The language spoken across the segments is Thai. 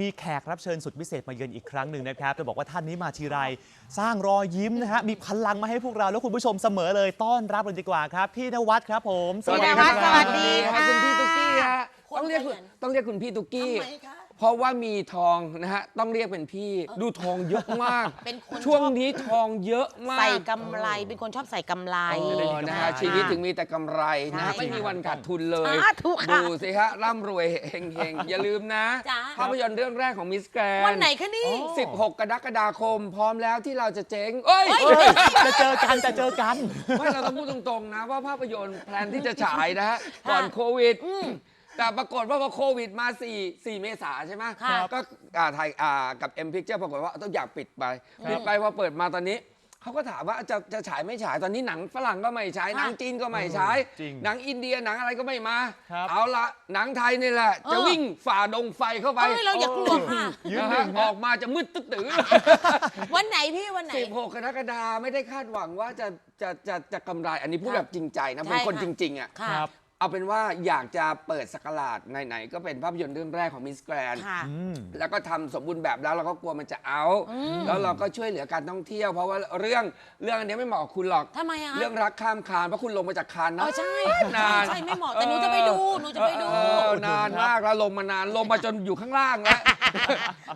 มีแขกรับเชิญสุดพิเศษมาเยือนอีกครั้งหนึ่งนะครับจะบอกว่าท่านนี้มาทีไรสร้างรอยยิ้มนะฮะมีพลังมาให้พวกเราและคุณผู้ชมเสมอเลยต้อนรับเลยดีกว่าครับพี่นวัดครับผม สวัสดีครับ สวัสดีค่ะ คุณพี่ตุ๊กกี้ฮะคนต้องเรียกคุณขยันต้องเรียกคุณพี่ตุ๊กกี้ทำไมคะ เพราะว่ามีทองนะฮะต้องเรียกเป็นพี่ดูทองเยอะมาก เป็นคนช่วงชอบนี้ทองเยอะมาก ใส่กำไรเป็นคนชอบใส่กำไร เออนะฮะชีวิตถึงมีแต่กำไรนะฮะใช่ไม่มีวันขาดทุนเลย สาธุค่ะดูสิฮะร่ำรวยเฮงๆ อย่าลืมนะ จ้าภาพยนตร์เรื่องแรกของมิสแกรนวันไหนคะนี่ 16 กรกฎาคม พร้อมแล้วที่เราจะเจ๊งเอ้ยเฮ้ยเฮ้ยจะเจอกันจะเจอกัน ไม่เราต้องพูดตรงๆนะว่าภาพยนตร์แพลนที่จะฉายนะฮะก่อนโควิด แต่ปรากฏว่าพอโควิดมา 4 4 เมษาใช่ไหมค่ะก็อ่าไทยอ่ากับ M Picture ปรากฏว่าต้องอยากปิดไป ปิดไปพอเปิดมาตอนนี้เขาก็ถามว่าจะจะฉายไม่ฉายตอนนี้หนังฝรั่งก็ไม่ฉายหนังจีนก็ไม่ฉายจริงหนังอินเดียหนังอะไรก็ไม่มา ครับเอาละหนังไทยนี่แหละ จะเออวิ่งฝ่าดงไฟเข้าไปเอ้ยเราอย่ากลัวค่ะ ยืนนะหนึ่ฮะงอฮะอกมาจะมืดตึ๊ดตื้อ วันไหนพี่วันไหน 16กรกฎาไม่ได้คาดหวังว่าจะจะจะจะกำไร อันนี้พูดครับแบบจริงใจนะใช่เป็นคนค่ะ จริง ๆ อะ ค่ะ ครับ เอาเป็นว่าอยากจะเปิดสกราดไหนๆก็เป็นภาพยนตร์เรื่องแรกของมิสแกรนค่ะ อืม แล้วก็ทำสมบูรณ์แบบแล้วเราก็กลัวมันจะเอา แล้วเราก็ช่วยเหลือการท่องเที่ยว เพราะว่าเรื่องเรื่องอันนี้ไม่เหมาะกับคุณหรอก ทำไมอะคะ เรื่องรักข้ามคานเพราะคุณลงมาจากคานเอนะ อใช่นานใช่ไม่เหมาะแต่หนูจะไปดูหนูจะไปดู เออ นานมากแล้วลงมานานลงมาจนอยู่ข้างล่างแล้ว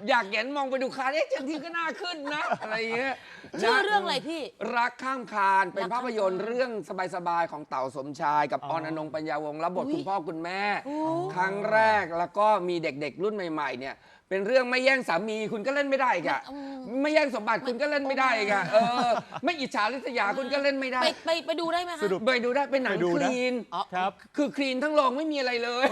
อยากเห็นมองไปดูคานเอ๊ะจริงๆก็น่าขึ้นนะ อะไรอย่างเงี้ยชื่อนะเรื่องอะไรพี่ รักข้ามคานเป็นรักข้ามภาพยนตร์เรื่องสบายๆของเต่าสมชายกับอ๋อออนอนงปัญญาวงศ์รับบทอุ๊ยคุณพ่อคุณแม่โอ้ครั้งแรกแล้วก็มีเด็กๆรุ่นใหม่ๆเนี่ย เป็นเรื่องไม่แย่งสามีคุณก็เล่นไม่ได้อีกอะไม่แย่งสมบัติคุณก็เล่นไม่ได้อีกอะเออ ไม่อิจฉาริษยาคุณก็เล่นไม่ได้ไปไปไปดูได้ไหมคะสรุป ไปดูได้เป็นหนังไปดูคนะ ลีน ครับ คือคลีนทั้งโรงไม่มีอะไรเลย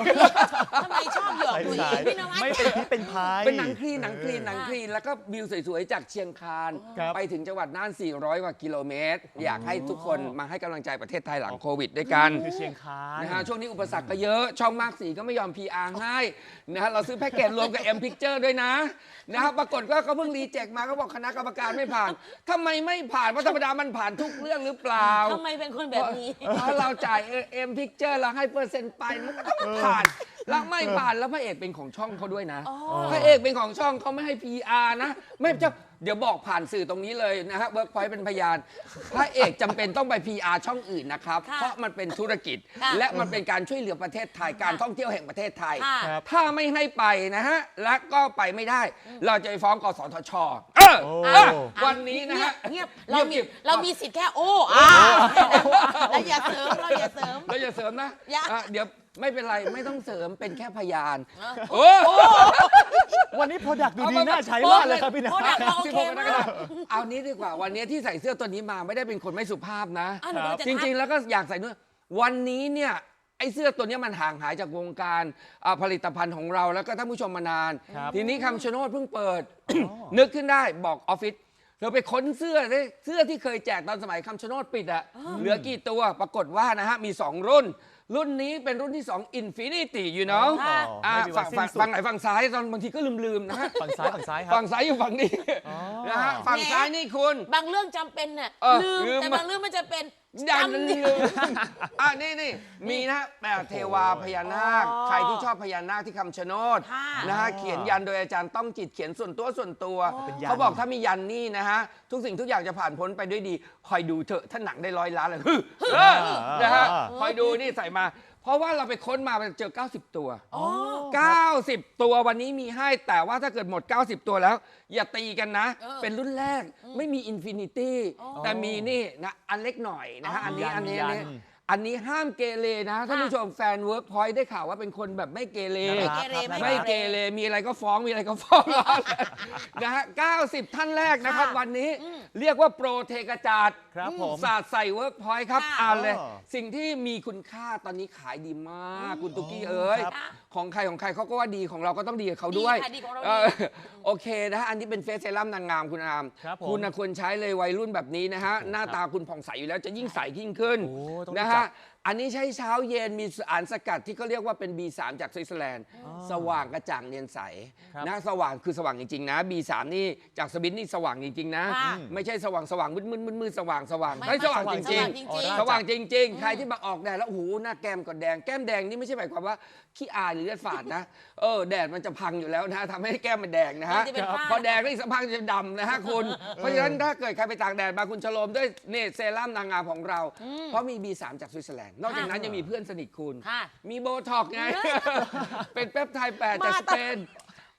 ทำไมชอบหยอกตัวเองพี่นวัด ไม่เป็นพิษเป็นภัย เป็นหนังคลีนหนังคลีนหนังคลีนแล้วก็วิวสวยๆ จากเชียงคาน ครับ ไปถึงจังหวัดน่าน 400 กว่ากิโลเมตร อยากให้ทุกคนมาให้กำลังใจประเทศไทยหลังโควิดด้วยกัน คือเชียงคาน นะฮะช่วงนี้อุปสรรคก็เยอะ ช่องมากสีก็ไม่ยอม PR ให้นะฮะเราซื้อแพ็กเกจรวมกับ M Picture ด้วยนะนะฮะปรากฏว่าเขาเพิ่งรีเจ็คมาเขาบอกคณะกรรมการไม่ผ่านทำไมไม่ผ่านเพราะธรรมดามันผ่านทุกเรื่องหรือเปล่า ทำไมเป็นคนแบบนี้ เพราะเราจ่ายเอ็มพิกเจอร์เราให้เปอร์เซ็นต์ไปมันก็ต้องผ่าน แล้วไม่ผ่านแล้วพระเอกเป็นของช่องเขาด้วยนะอ๋อพระเอกเป็นของช่องเขาไม่ให้ PR นะ ไม่จะเดี๋ยวบอกผ่านสื่อตรงนี้เลยนะฮะเวิร์กพอยต์เป็นพยาน พระเอกจำเป็นต้องไป PR ช่องอื่นนะครับ ค่ะเพราะมันเป็นธุรกิจ ค่ะและมันเป็นการช่วยเหลือประเทศไทยการท่องเที่ยวแห่งประเทศไทย ค่ะ ครับถ้าไม่ให้ไปนะฮะและก็ไปไม่ได้ เราจะไปฟ้องกสทชเออโอ้ เออวันนี้นะฮะเงียบๆเรามีงียบๆเรามีสิทธิ์แค่โอ้อ่าเราอย่าเสริมเราอย่าเสริม เราอย่าเสริมนะอย่า อะเดี๋ยว ไม่เป็นไรไม่ต้องเสริมเป็นแค่พยานเออโอ้วันนี้โปรดักต์ดูดีเอามาน่าใช้โอ้มากเลยครับพี่นโปรวัดัดกต์เราโอสิบเคหกกรมากฎาคมเอานี้ดีกว่า วันนี้ที่ใส่เสื้อตัวนี้มาไม่ได้เป็นคนไม่สุภาพนะ อะหนูก็จะจทัก ริงๆ แล้วก็อยากใส่ด้วยวันนี้เนี่ยไอ้เสื้อตัวเนี้ยมันห่างหายจากวงการอ่าผลิตภัณฑ์ของเราแล้วก็ท่านผู้ชมมานาน ครับทีนี้คำชะโนดเพิ่งเปิดนึกขึ้นได้บอกออฟฟิศเราไปค้นเสื้อเลยเสื้อที่เคยแจกตอนสมัยคำชะโนดปิดอะเหลือกี่ตัวปรากฏว่านะฮะมี 2 รุ่น รุ่นนี้เป็นรุ่นที่ 2 Infinity อยู่เนาะค่ะ อ่าไม่มีวัฝั่นงสิ้นสุดฝั่งฝั่งไหนฝั่งซ้ายตอนบางทีก็ลืมๆนะฮะฝั่งซ้ายฝั่งซ้ายครับ ฝั่งซ้ายอยู่ฝั่งนี้อ๋อ นะฮะฝั่งซ้ายนี่คุณ บางเรื่องจำเป็นเนี่ยเออลืมลืม แต่บางเรื่องมันจะเป็นยันจำลืม อะนี่นี่มีนะแบบเทวาพญานาค อ๋อใครที่ชอบพญานาคที่คำชะโนดค่ะนะฮะเขียนยันโดยอาจารย์ต้องจิตเขียนส่วนตัวส่วนตัวเป็นยัน เขาบอกถ้ามียันนี่นะฮะทุกสิ่งทุกอย่างจะผ่านพ้นไปด้วยดี คอยดูเถอะถ้าหนังได้ร้อยล้านเลยฮึเออนะฮะคอยดูนี่ใส่มา เพราะว่าเราไปค้นมาไปเจอ 90 ตัว อ๋อ 90 ตัววันนี้มีให้แต่ว่าถ้าเกิดหมด 90 ตัวแล้ว อย่าตีกันนะ เออเป็นรุ่นแรกไม่มีอินฟินิตี้อ๋อแต่มีนี่นะอันเล็กหน่อยนะฮะอ๋ออัอันนี้อันนี้ยัอันนนี้ยัน อันนี้ห้ามเกเรนะท่านผู้ชมแฟนเวิร์กพอยต์ได้ข่าวว่าเป็นคนแบบไม่เกเรน่ารักไม่เกเรครับไม่เกเรมีอะไรก็ฟ้องมีอะไรก็ฟ้องนะฮะ90 ท่านแรกนะครับ ค่ะวันนี้เรียกว่าโปรเทกระจาดครับผมศาสตร์ใส่เวิร์กพอยต์ครับค่ะ อ่านเลย อ๋อสิ่งที่มีคุณค่าตอนนี้ขายดีมาก คุณตุ๊กกี้เอ้ยครับของใครของใครเขาก็ว่าดีของเราก็ต้องดีกับเขาด้วยดีค่ะดีของเราดี เออโอเคนะฮะอันนี้เป็นเฟสเซรั่มนางงามคุณอามครับผมณนะควรใช้เลยวัยรุ่นแบบนี้นะฮะหน้าตาคุณผ่องใสอยู่แล้วจะยิ่งใสยิ่งขึ้นโอ้ต้องนะจัฮะด อันนี้ใช้เช้าเย็นมีสารสกัดที่เขาเรียกว่าเป็น B3 จากสวิตเซอร์แลนด์ สว่างกระจ่างเนียนใสครับนะสว่างคือสว่างจริงๆนะ B3 นี่จากสวิตนี่สว่างจริงๆนะ ค่ะไม่ใช่สว่างสว่างมืดมืดมืดมืดสว่างสว่างไม่เฮ้ยสว่างไม่จริงสว่างจริงๆๆสว่างจริง ๆ ใครที่มาออกแดดแล้วโอ้โหหน้าแก้มก็แดงแก้มแดงนี่ไม่ใช่หมายความว่าขี้อายหรือเลือดฝาดนะเออแดดมันจะพังอยู่แล้วนะทำให้แก้มมันแดงนะฮะมันจะเป็นฝ้า พอแดงแล้วอีกสักพักจะดำนะฮะคุณ เพราะฉะนั้นถ้าเกิดใครไปตากแดดมาคุณชโลมด้วยนี่เซรั่มนางงามของเรา เพราะมี B3 จากสวิตเซอร์แลนด์นอกจากนั้นยังมีเพื่อนสนิทคุณ ค่ะ มีโบท็อกซ์ไง เป็นเปปไทด์แปดจากมาสตลอดเปน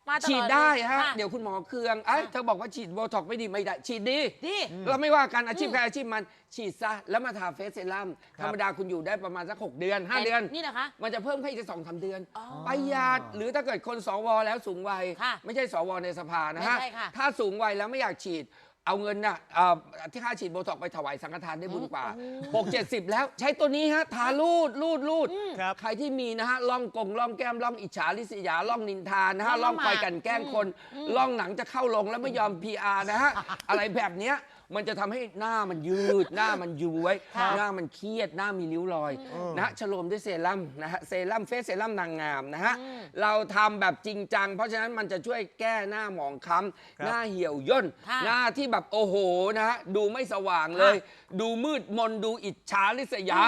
มาตลอฉีดได้ฮะ ค่เดี๋ยวคุณหมอเคืองเอ้ยเธอบอกว่าฉีดโบท็อกซ์ไม่ดีไม่ได้ ฉีดดี ดี เราไม่ว่ากันอาชีพใครอาชีพมันฉีดซะ แล้วมาทาเฟสเซรั่มครับธรรมดาคุณอยู่ได้ประมาณสัก 6 เดือน 5 เดือน นี่นะคะ มันจะเพิ่มแค่อีกสองสามเดือนอ๋อประหยัดหรือถ้าเกิดคนสวแล้วสูงวัย ค่ะไม่ใช่สวในสภานะฮะ ไม่ใช่ค่ะถ้าสูงวัยแล้วไม่อยากฉีด เอาเงินน่ะเอ่อที่ค่าฉีดโบท็อกซ์ไปถวายสังฆทานได้บุญกว่า 6 70 แล้วใช้ตัวนี้ฮะทาลูดลูดลูด ครับ ใครที่มีนะฮะล่องกงล่องแก้มล่องอิจฉาริษยาล่องนินทานะฮะล่ล่อองงหมาก คอยกลันแกล้งคนล่องหนังจะเข้าลงแล้วไม่ยอม PR นะฮะ อะไรแบบเนี้ย มันจะทำให้หน้ามันยืด หน้ามันย้วยครับหน้ามันเครียดหน้ามีริ้วรอยนะฮะฉโลมด้วยเซรั่มนะฮะเซรั่มเฟสเซรั่มนางงามนะฮะเราทำแบบจริงจัง เพราะฉะนั้นมันจะช่วยแก้หน้าหมองคล้ำหน้าเหี่ยวย่นค่ะหน้าที่แบบโอ้โหนะฮะดูไม่สว่างเลย ดูมืดมนดูอิจฉาริษยา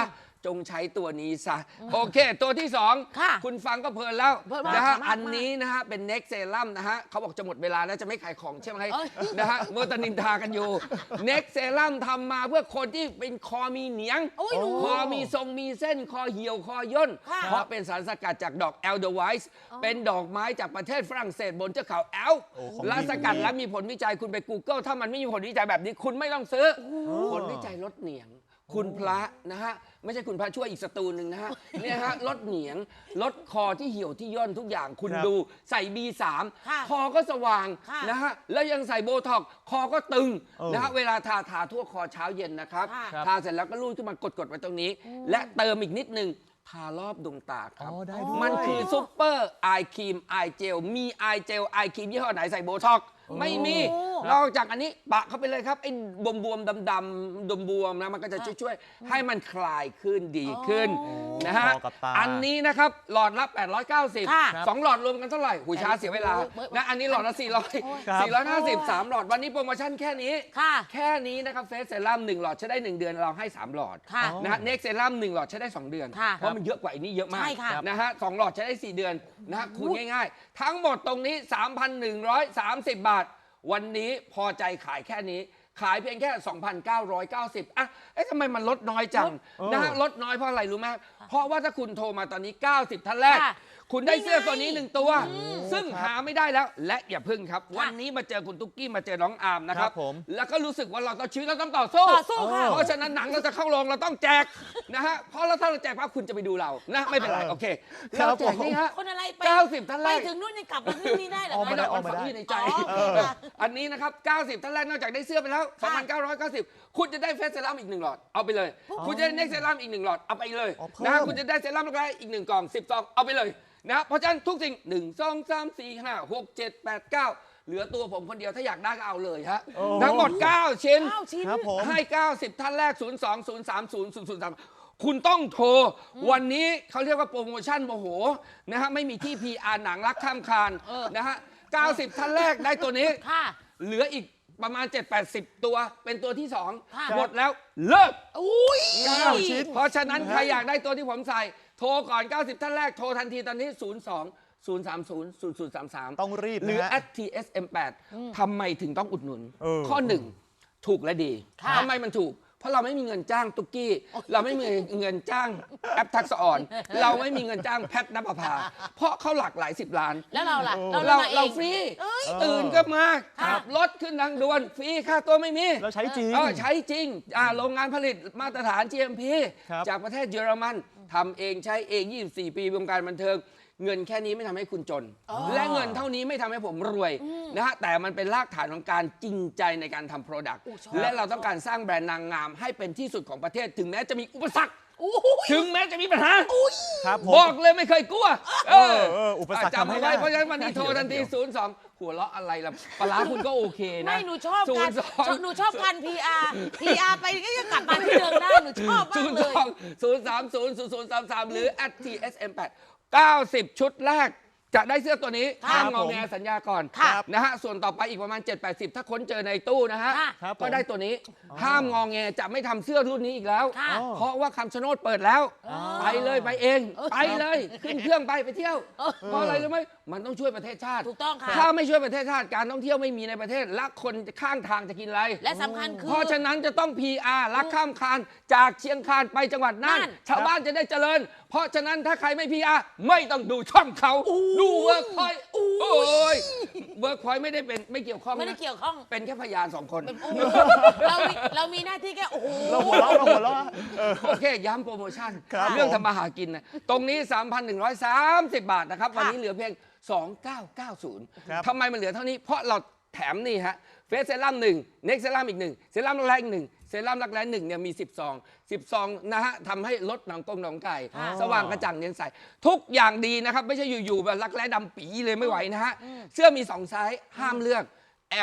จงใช้ตัวนี้ซะ โอเค ตัวที่สองค่ะคุณฟังก็เพลินแล้วเพลินมากนะฮะมากอันนี้นะฮะ เป็นเน็กเซรั่มนะฮะเขาบอกจะหมดเวลาแล้วจะไม่ขายของใช่ไหมเอ้ย นะฮะเมื่อตอนนินทากันอยู่เน็กเซรั่มทำมาเพื่อคนที่เป็นคอมีเหนียงโอ้ยหนู คอมีทรงมีเส้นคอเหี่ยวคอย่น ค่ะเพราะเป็นสารสกัดจากดอกแอลเดอร์ไวส์เป็นดอกไม้จากประเทศฝรั่งเศสบนเทือกเขาแอลป์โอ้ของดี และสกัดและมีผลวิจัยคุณไป Google ถ้ามันไม่มีผลวิจัยแบบนี้คุณไม่ต้องซื้อ ผลวิจัยลดเหนียง คุณพระนะฮะ ไม่ใช่คุณพระช่วยอีกสตูหนึ่งนะฮะ เนี่ยฮะลดเหนียงลดคอที่เหี่ยวที่ย่นทุกอย่างคุณครับดู ใส่ B3 ค่ะคอก็สว่างค่ะนะฮะแล้วยังใส่โบท็อกซ์คอก็ตึงเออนะฮะเวลาทาทาทั่วคอเช้าเย็นนะครับ ค่ะ ครับ ทาเสร็จแล้วก็ลูดขึ้นมากดกดๆไว้ตรงนี้ และเติมอีกนิดนึงทารอบดวงตาคอ๋รับอได้ด้วย มันคือซุปเปอร์ไอครีมไอเจลมีไอเจลไอครีมยี่ห้อไหนใส่โบท็อกซ์ ไม่มีโอ้นอกจากอันนี้ปะเข้าไปเลยครับไอ้บวมบวมดำดำๆดมบวมๆนะมันก็จะช่วยๆให้มันคลายขึ้นดีขึ้นอ๋อนะฮะพอกับตา อันนี้นะครับหลอดละ ค่ะ890 2 หลอดรวมกันเท่าไหร่หูช้าเสียเวลาเบิกนะอันนี้หลอดละครับ400 450 3 หลอดวันนี้โปรโมชั่นแค่นี้ ค่ะแค่นี้นะครับเฟสเซรั่ม1หลอดใช้ได้ 1 เดือนเราให้ 3 หลอดค่ะอ๋อนะฮะเน็กเซรั่ม1หลอดใช้ได้ 2 เดือน ค่ะเพราะมันเยอะกว่าอันนี้เยอะมากใช่ค่ะ นะฮะสองหลอดใช้ได้ 4 เดือนนะฮะคูณง่ายๆ ทั้งหมดตรงนี้ 3,130 บาท วันนี้พอใจขายแค่นี้ ขายเพียงแค่ 2,990 อะ เอ๊ะทำไมมันลดน้อยจังเออนะฮะลดน้อยเพราะอะไรรู้ไหมเพราะว่าถ้าคุณโทรมาตอนนี้ 90 ท่านแรก ค่ะ คุณได้เสื้อนี่ไงตัวนี้หนึ่งตัว ซึ่งครับหาไม่ได้แล้ว และอย่าพึ่งครับ วันนี้มาเจอคุณตุ๊กกี้มาเจอน้องอาร์มนะครับ ครับผมแล้วก็รู้สึกว่าเราต้องชีวิตเราต้องต่อสู้ ต่อสู้ค่ะ เพราะฉะนั้นหนังเราจะเข้าโรงเราต้องแจกนะฮะ เพราะเราถ้าเราแจกปั๊บคุณจะไปดูเรา นะ ไม่เป็นไร โอเคครับเราแจกนี่ฮะ คนอะไรไป90ท่านแรไปกถึงนู่นยังกลับมาที่นี่ได้เหรอออกมาไม่ได้ได้ออออกกมามาได้ที่ในใจ อ๋อโอเคค่ะอันนี้นะครับ 90 ท่านแรก นอกจากได้เสื้อไปแล้ว ค่ะ 2,990 คุณจะได้เฟสเซรั่มอีกหนึ่งหลอด เอาไปเลย คุณจะได้เน็กเซรั่มอีกหนึ่งหลอด เอาไปเลย อ๋อเพิ่ม นะฮะคุณจะได้เซรั่มแล้วอีกหนึ่งกล่อง10ซอง เอาไปเลยนะฮะเพราะฉะนั้นทุกสิ่ง 1 2 3 4 5 6 7 8 9 เหลือตัวผมคนเดียวถ้าอยากได้ก็เอาเลยฮะโอ้ทั้งหมด 9 ชิ้น เก้าชิ้น ครับผม ให้ 90 ท่านแรก 0 2 0 3 0 0 0 3 คุณต้องโทร วันนี้เขาเรียกว่าโปรโมชั่นโมโหนะฮะไม่มีที่ PR หนังรักข้ามคานเออ นะฮะ 90 ท่านแรกได้ตัวนี้ ค่ะ เหลืออีก ประมาณ 7-80 ตัว เป็นตัวที่ ค่ะ2 หมดแล้วเลิก อุ้ย เก้าชิ้น เพราะฉะนั้น ใครอยากได้ตัวที่ผมใส่ โทรก่อน 90 ท่านแรก โทรทันทีตอนนี้ 02 030 0033 ต้องรีบหรือนะฮะ at tsm8 ทำไมถึงต้องอุดหนุน เออ ข้อหนึ่งถูกและดีค่ะ ทำไมมันถูก เพราะเราไม่มีเงินจ้างตุ๊กกี้ เราไม่มีเงินจ้างแอปทักษะอ่อน เราไม่มีเงินจ้างแพทนภพา เพราะเขาหลักหลายสิบล้าน แล้วเราล่ะ เราเราเอเรางฟรี เอ้ย ตื่นก็มาค่ะขับรถขึ้นทางด่วนฟรีค่าตัวไม่มีเราใช้จริง เออใช้จริงอ่าโรงงานผลิตมาตรฐาน GMP ครับ จากประเทศเยอรมันทำเองใช้เอง 24 ปีวงการบันเทิง เงินแค่นี้ไม่ทำให้คุณจน และเงินเท่านี้ไม่ทำให้ผมรวยนะฮะแต่มันเป็นรากฐานของการจริงใจในการทำโปรดักต์โอ้ชอบและเราต้องการสร้างแบรนด์นางงามให้เป็นที่สุดของประเทศ ถึงแม้จะมีอุปสรรค อู้ยถึงแม้จะมีปัญหา ครับผม บอกเลยไม่เคยกลัว เออเอออุปสรรคจำทำให้เอาไว้ได้เพราะฉะนั้นวันนี้โทรทันที 0 2 หัวเราะอะไรล่ะปลาร้าคุณก็โอเคนะไม่หนูชอบศูการนย์สองหนูชอบการ PR PR ไปก็จะกลับมาที่เดิมได้หนูชอบมาศูกนย์เลสยองศูนย์สามศูนย์ศูนย์ศูนย์สามสามหรือ at tsm 8 90 ชุดแรกจะได้เสื้อตัวนี้ครับห้ามงอผมแงสัญญาก่อนครับนะฮะส่วนต่อไปอีกประมาณ 7-80 ถ้าค้นเจอในตู้นะฮะค่ะครับผมก็ได้ตัวนี้ห้ามงอแงจะไม่ทำเสื้อรุ่นนี้อีกแล้วค่ะเพราะว่าคำชะโนดเปิดแล้วอ๋อไปเลยไปเอง ไปเลย ขึ้นเครื่องไปไปเที่ยวเพราะอะไรรู้ไหม มันต้องช่วยประเทศชาติ ถูกต้องค่ะ ถ้าไม่ช่วยประเทศชาติการท่องเที่ยวไม่มีในประเทศและคนข้างทางจะกินอะไร และสำคัญคือ เพราะฉะนั้นจะต้อง PR ลักข้ามคานจากเชียงคานไปจังหวัดน่านน่านชาวบ้านจะได้เจริญ เพราะฉะนั้นถ้าใครไม่ PR ไม่ต้องดูช่องเขาดูเวิร์กพอยโอ้ยเวิร์กพอยไม่ได้เป็นไม่เกี่ยวข้องไม่ได้นะเกี่ยวข้องเป็นแค่พยานสองคนโอ้โหเรามีเรามีหน้าที่แค่โอ้โห เราหัวเราะเราหัวเราะเออ โอเค ย้ำโปรโมชั่น ครับเรื่องผม ทำมาหากินนะตรงนี้ 3,130 บาทนะครับ วันนี้เหลือเพียง2990 ทำไมมันเหลือเท่านี้ เพราะเราแถมนี่ฮะ เฟสเซรั่มหนึ่งเน็กเซรั่มอีกหนึ่งเซรั่มรักแร้อีกหนึ่งเซรั่มรักแร้หนึ่งเนี่ยมี 10ซอง10ซองนะฮะทำให้ลดหนังกงหนังไก่อ่าสว่างกระจ่างเนียนใส ทุกอย่างดีนะครับ ไม่ใช่อยู่ๆแบบรักแร้ดำปีเลยไม่ไหวนะฮะ เสื้อมี2ไซส์ห้ามเลือก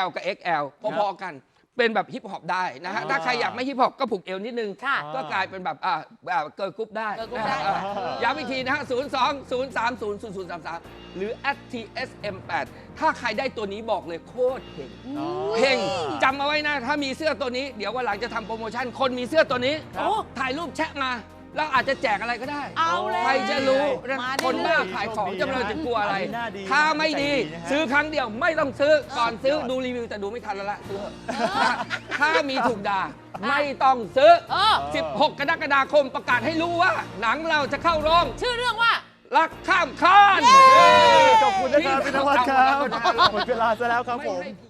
L กับ XL พอๆกัน เป็นแบบฮิปฮอปได้นะฮะอ่าถ้าใครอยากไม่ฮิปฮอปก็ผูกเอวนิดนึง ค่ะก็กลายเป็นแบบอ่าอ่าเกิร์ลกรุ๊ปได้เกิร์ลกรุ๊ปได้อ่าย้ำอีกทีนะฮะ 0 2 0 3 0 0 0 3 3 หรือ @tsm8 ถ้าใครได้ตัวนี้บอกเลยโคตรเฮงอ๋อเฮงจำเอาไว้นะ ถ้ามีเสื้อตัวนี้ เดี๋ยววันหลังจะทำโปรโมชั่น คนมีเสื้อตัวนี้ครับถ่ายรูปแชะมา แล้วอาจจะแจกอะไรก็ได้ เอาแล้วใครจะรู้นะมาคนเรื่บ้าอยขายของจำเลยจะกลัวอะไร อันนี้น่าดีถ้าไม่ดี ใจดีนะฮะ ซื้อครั้งเดียวไม่ต้องซื้อก่อนซื้อดูรีวิวแต่ดูไม่ทันแล้วละซื้อเถอะนะถ้ามีถูกด่าไม่ต้องซื้อ เออ 16 กรกฎาคมประกาศให้รู้ว่า หนังเราจะเข้าโรงชื่อเรื่องว่า รักข้ามคาน ขอบคุณนะครับพี่นวัดครับเอาละหมดเวลาซะแล้วครับไม่ผมให้